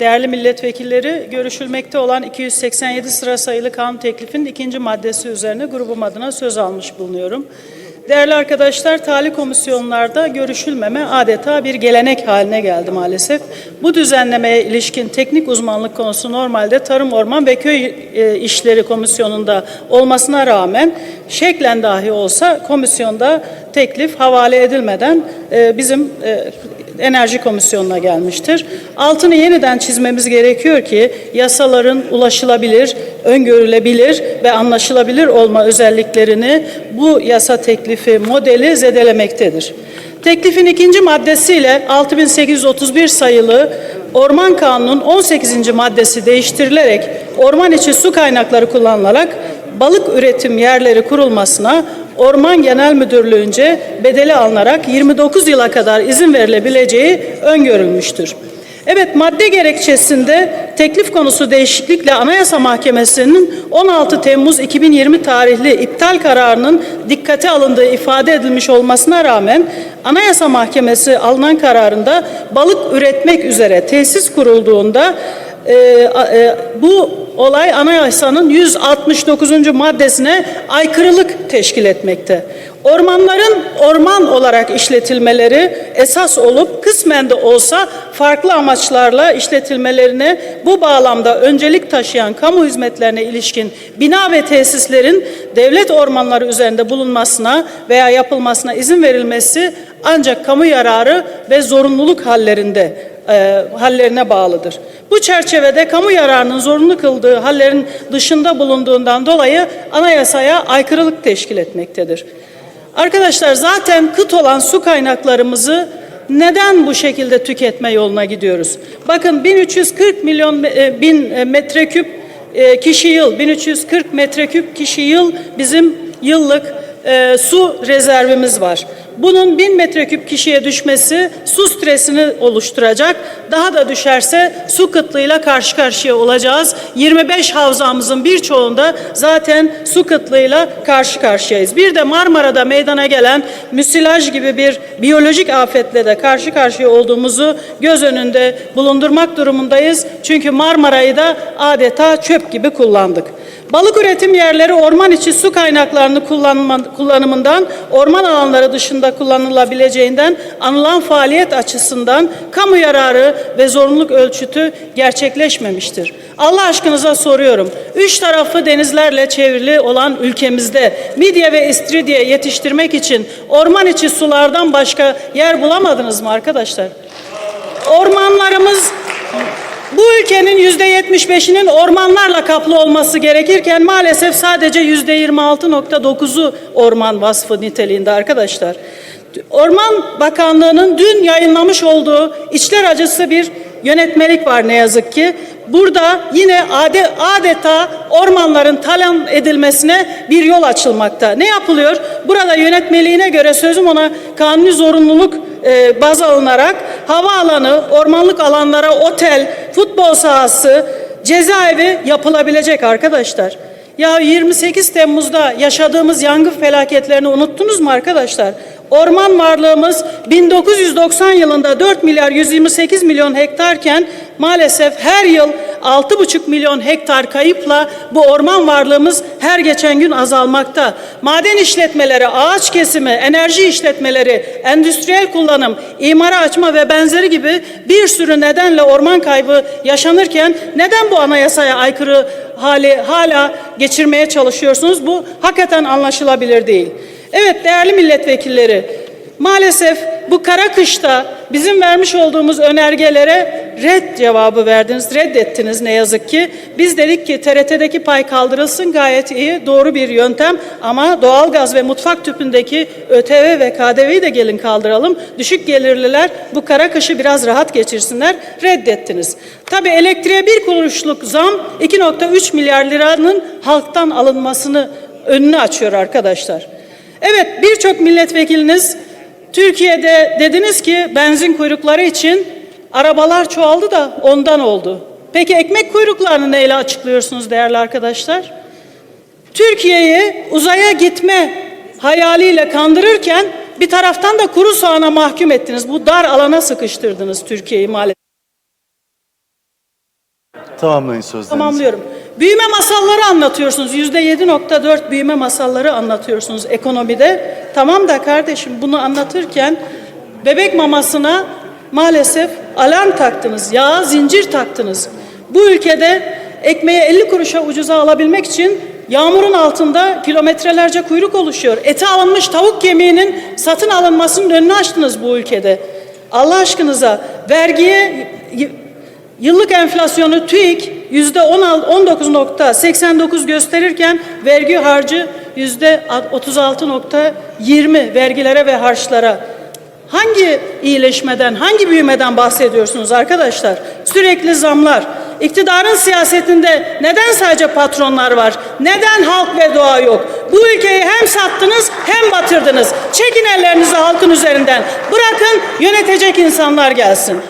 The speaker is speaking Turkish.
Değerli milletvekilleri, görüşülmekte olan 287 sıra sayılı kanun teklifinin ikinci maddesi üzerine grubum adına söz almış bulunuyorum. Değerli arkadaşlar, tali komisyonlarda görüşülmeme adeta bir gelenek haline geldi maalesef. Bu düzenlemeye ilişkin teknik uzmanlık konusu normalde Tarım, Orman ve Köy e, İşleri Komisyonu'nda olmasına rağmen şeklen dahi olsa komisyonda teklif havale edilmeden e, bizim e, Enerji Komisyonu'na gelmiştir. Altını yeniden çizmemiz gerekiyor ki yasaların ulaşılabilir, öngörülebilir ve anlaşılabilir olma özelliklerini bu yasa teklifi modeli zedelemektedir. Teklifin ikinci maddesiyle 6831 sayılı Orman Kanunu'nun 18. maddesi değiştirilerek orman içi su kaynakları kullanılarak balık üretim yerleri kurulmasına Orman Genel Müdürlüğü'nce bedeli alınarak 29 yıla kadar izin verilebileceği öngörülmüştür. Evet madde gerekçesinde teklif konusu değişiklikle Anayasa Mahkemesi'nin 16 Temmuz 2020 tarihli iptal kararının dikkate alındığı ifade edilmiş olmasına rağmen Anayasa Mahkemesi alınan kararında balık üretmek üzere tesis kurulduğunda e, e, bu olay anayasanın 169. maddesine aykırılık teşkil etmekte. Ormanların orman olarak işletilmeleri esas olup kısmen de olsa farklı amaçlarla işletilmelerine bu bağlamda öncelik taşıyan kamu hizmetlerine ilişkin bina ve tesislerin devlet ormanları üzerinde bulunmasına veya yapılmasına izin verilmesi ancak kamu yararı ve zorunluluk hallerinde e, hallerine bağlıdır. Bu çerçevede kamu yararının zorunlu kıldığı hallerin dışında bulunduğundan dolayı anayasaya aykırılık teşkil etmektedir. Arkadaşlar zaten kıt olan su kaynaklarımızı neden bu şekilde tüketme yoluna gidiyoruz? Bakın 1340 milyon e, bin e, metreküp e, kişi yıl, 1340 metreküp kişi yıl bizim yıllık e, su rezervimiz var. Bunun 1000 metreküp kişiye düşmesi su stresini oluşturacak. Daha da düşerse su kıtlığıyla karşı karşıya olacağız. 25 havzamızın birçoğunda zaten su kıtlığıyla karşı karşıyayız. Bir de Marmara'da meydana gelen müsilaj gibi bir biyolojik afetle de karşı karşıya olduğumuzu göz önünde bulundurmak durumundayız. Çünkü Marmara'yı da adeta çöp gibi kullandık. Balık üretim yerleri orman içi su kaynaklarını kullanma, kullanımından orman alanları dışında kullanılabileceğinden anılan faaliyet açısından kamu yararı ve zorunluluk ölçütü gerçekleşmemiştir. Allah aşkınıza soruyorum. Üç tarafı denizlerle çevrili olan ülkemizde midye ve istiridye yetiştirmek için orman içi sulardan başka yer bulamadınız mı arkadaşlar? Ormanlarımız bu ülkenin yüzde yetmiş beşinin ormanlarla kaplı olması gerekirken maalesef sadece yüzde yirmi altı nokta dokuzu orman vasfı niteliğinde arkadaşlar. Orman Bakanlığı'nın dün yayınlamış olduğu içler acısı bir yönetmelik var ne yazık ki. Burada yine adeta ormanların talan edilmesine bir yol açılmakta. Ne yapılıyor? Burada yönetmeliğine göre sözüm ona kanuni zorunluluk e, baz alınarak havaalanı, ormanlık alanlara otel, futbol sahası, cezaevi yapılabilecek arkadaşlar. Ya 28 Temmuz'da yaşadığımız yangın felaketlerini unuttunuz mu arkadaşlar? Orman varlığımız 1990 yılında 4 milyar 128 milyon hektarken maalesef her yıl 6,5 milyon hektar kayıpla bu orman varlığımız her geçen gün azalmakta. Maden işletmeleri, ağaç kesimi, enerji işletmeleri, endüstriyel kullanım, imara açma ve benzeri gibi bir sürü nedenle orman kaybı yaşanırken neden bu anayasaya aykırı hali hala geçirmeye çalışıyorsunuz? Bu hakikaten anlaşılabilir değil. Evet değerli milletvekilleri, maalesef bu kara kışta bizim vermiş olduğumuz önergelere red cevabı verdiniz, reddettiniz ne yazık ki. Biz dedik ki TRT'deki pay kaldırılsın gayet iyi, doğru bir yöntem ama doğalgaz ve mutfak tüpündeki ÖTV ve KDV'yi de gelin kaldıralım. Düşük gelirliler bu kara kışı biraz rahat geçirsinler, reddettiniz. Tabii elektriğe bir kuruşluk zam 2.3 milyar liranın halktan alınmasını önünü açıyor arkadaşlar. Evet birçok milletvekiliniz Türkiye'de dediniz ki benzin kuyrukları için arabalar çoğaldı da ondan oldu. Peki ekmek kuyruklarını neyle açıklıyorsunuz değerli arkadaşlar? Türkiye'yi uzaya gitme hayaliyle kandırırken bir taraftan da kuru soğana mahkum ettiniz. Bu dar alana sıkıştırdınız Türkiye'yi maalesef. Tamamlayın sözlerinizi. Tamamlıyorum. Büyüme masalları anlatıyorsunuz. Yüzde 7.4 büyüme masalları anlatıyorsunuz ekonomide. Tamam da kardeşim bunu anlatırken bebek mamasına maalesef alarm taktınız. Yağa zincir taktınız. Bu ülkede ekmeği 50 kuruşa ucuza alabilmek için yağmurun altında kilometrelerce kuyruk oluşuyor. Eti alınmış tavuk kemiğinin satın alınmasının önünü açtınız bu ülkede. Allah aşkınıza vergiye Yıllık enflasyonu TÜİK yüzde 19.89 gösterirken vergi harcı yüzde 36.20 vergilere ve harçlara. Hangi iyileşmeden, hangi büyümeden bahsediyorsunuz arkadaşlar? Sürekli zamlar. İktidarın siyasetinde neden sadece patronlar var? Neden halk ve doğa yok? Bu ülkeyi hem sattınız hem batırdınız. Çekin ellerinizi halkın üzerinden. Bırakın yönetecek insanlar gelsin.